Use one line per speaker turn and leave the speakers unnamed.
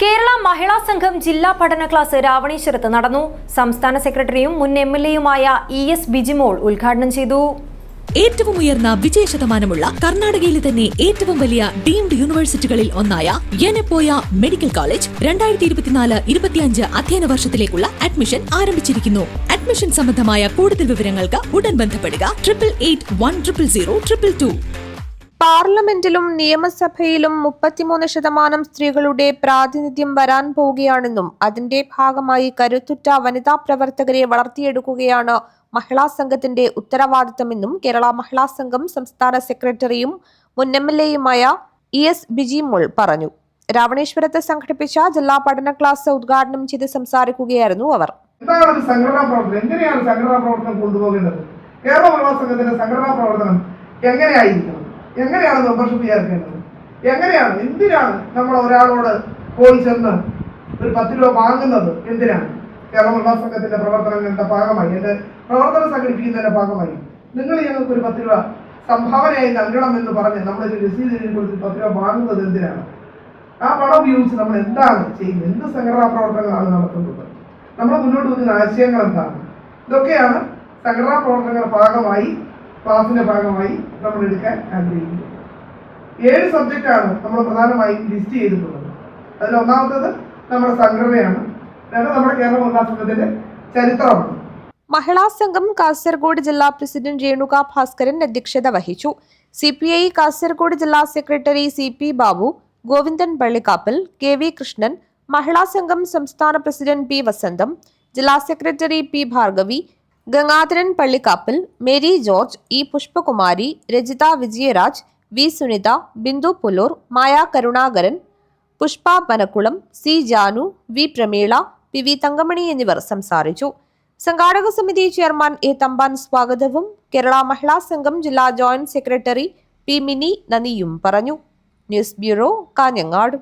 കേരള മഹിളാ സംഘം ജില്ലാ പഠന ക്ലാസ് രാവണീശ്വരത്ത് നടന്നു. സംസ്ഥാന സെക്രട്ടറിയും മുൻ എം എൽ എയുമായ ഇ എസ് ബിജിമോൾ ഉദ്ഘാടനം ചെയ്തു.
ഏറ്റവും ഉയർന്ന വിജയ ശതമാനമുള്ള കർണാടകയിലെ തന്നെ ഏറ്റവും വലിയ ഡീംഡ് യൂണിവേഴ്സിറ്റികളിൽ ഒന്നായ യനപ്പോയ മെഡിക്കൽ കോളേജ് രണ്ടായിരത്തി ഇരുപത്തിനാല് ഇരുപത്തിയഞ്ച് അധ്യയന വർഷത്തിലേക്കുള്ള അഡ്മിഷൻ ആരംഭിച്ചിരിക്കുന്നു. അഡ്മിഷൻ സംബന്ധമായ കൂടുതൽ വിവരങ്ങൾക്ക് ഉടൻ ബന്ധപ്പെടുക triple eight one triple zero triple two
പാർലമെന്റിലും നിയമസഭയിലും മുപ്പത്തിമൂന്ന് ശതമാനം സ്ത്രീകളുടെ പ്രാതിനിധ്യം വരാൻ പോവുകയാണെന്നും അതിന്റെ ഭാഗമായി കരുത്തുറ്റ വനിതാ പ്രവർത്തകരെ വളർത്തിയെടുക്കുകയാണ് മഹിളാ സംഘത്തിന്റെ ഉത്തരവാദിത്തമെന്നും കേരള മഹിളാ സംഘം സംസ്ഥാന സെക്രട്ടറിയും മുൻ എം എൽ എയുമായ ഇ എസ് ബിജിമോൾ പറഞ്ഞു. രാവണേശ്വരത്ത് സംഘടിപ്പിച്ച ജില്ലാ പഠന ക്ലാസ് ഉദ്ഘാടനം ചെയ്ത് സംസാരിക്കുകയായിരുന്നു അവർ.
എന്താണ് പ്രവർത്തനം? എങ്ങനെയാണ് സംഘടനാ പ്രവർത്തനം കൊണ്ടുപോകേണ്ടത്? കേരള മഹിളാ സംഘത്തിന്റെ സംഘടനാ പ്രവർത്തനം എങ്ങനെയായിരിക്കണം? എങ്ങനെയാണ് മെമ്പർഷിപ്പ് ചേർക്കേണ്ടത്? എങ്ങനെയാണ്? എന്തിനാണ് നമ്മൾ ഒരാളോട് പോയി ചെന്ന് ഒരു പത്ത് രൂപ വാങ്ങുന്നത്? എന്തിനാണ്? കേരള മഹിളാ സംഘത്തിന്റെ പ്രവർത്തനങ്ങളുടെ ഭാഗമായി എന്റെ പ്രവർത്തനം സംഘടിപ്പിക്കുന്നതിന്റെ ഭാഗമായി. നിങ്ങൾ ഞങ്ങൾക്ക് ഒരു പത്ത് രൂപ സംഭാവനയായി നൽകണം എന്ന് പറഞ്ഞ് നമ്മളൊരു രസീത് കൊടുത്ത് പത്ത് രൂപ വാങ്ങുന്നത് എന്തിനാണ്? ആ പണം ഉപയോഗിച്ച് നമ്മൾ എന്താണ് ചെയ്യുന്നത്? എന്ത് സംഘടനാ പ്രവർത്തനങ്ങളാണ് നടത്തുന്നത്? നമ്മൾ മുന്നോട്ട് വെക്കുന്ന ആശയങ്ങൾ എന്താണ്? ഇതൊക്കെയാണ് സംഘടനാ പ്രവർത്തനങ്ങളുടെ ഭാഗമായി ക്ലാസിന്റെ ഭാഗമായി നമ്മൾ എടുക്കാൻ ആഗ്രഹിക്കുന്നു. ഏഴ് സബ്ജക്റ്റാണ് നമ്മൾ പ്രധാനമായും ലിസ്റ്റ് ചെയ്തിട്ടുള്ളത്. അതിൽ ഒന്നാമത്തത് നമ്മുടെ സംഘടനയാണ്. രണ്ട് നമ്മുടെ കേരള മഹിളാ സംഘത്തിന്റെ ചരിത്രമാണ്.
മഹിളാ സംഘം കാസർഗോഡ് ജില്ലാ പ്രസിഡന്റ് രേണുക ഭാസ്കരൻ അധ്യക്ഷത വഹിച്ചു. സി പി ഐ കാസർഗോഡ് ജില്ലാ secretary C P Babu Govindan Pallikkappal K V Krishnan Mahila Sangham സംസ്ഥാന പ്രസിഡന്റ് പി വസന്തം ജില്ലാ secretary P Bhargavi Gangadharan Pallikkappil Mary George E Pushpakumari Rajitha Vijayaraj V Sunitha Bindu Puloor Maya Karunakaran Pushpa Panakkulam C Janu V Prameela P V Thankamani എന്നിവർ സംസാരിച്ചു. സംഘാടക സമിതി chairman A Thampan സ്വാഗതവും കേരള മഹിളാ സംഘം ജില്ലാ joint secretary P Mini നന്ദിയും പറഞ്ഞു. News bureau Kanhangad.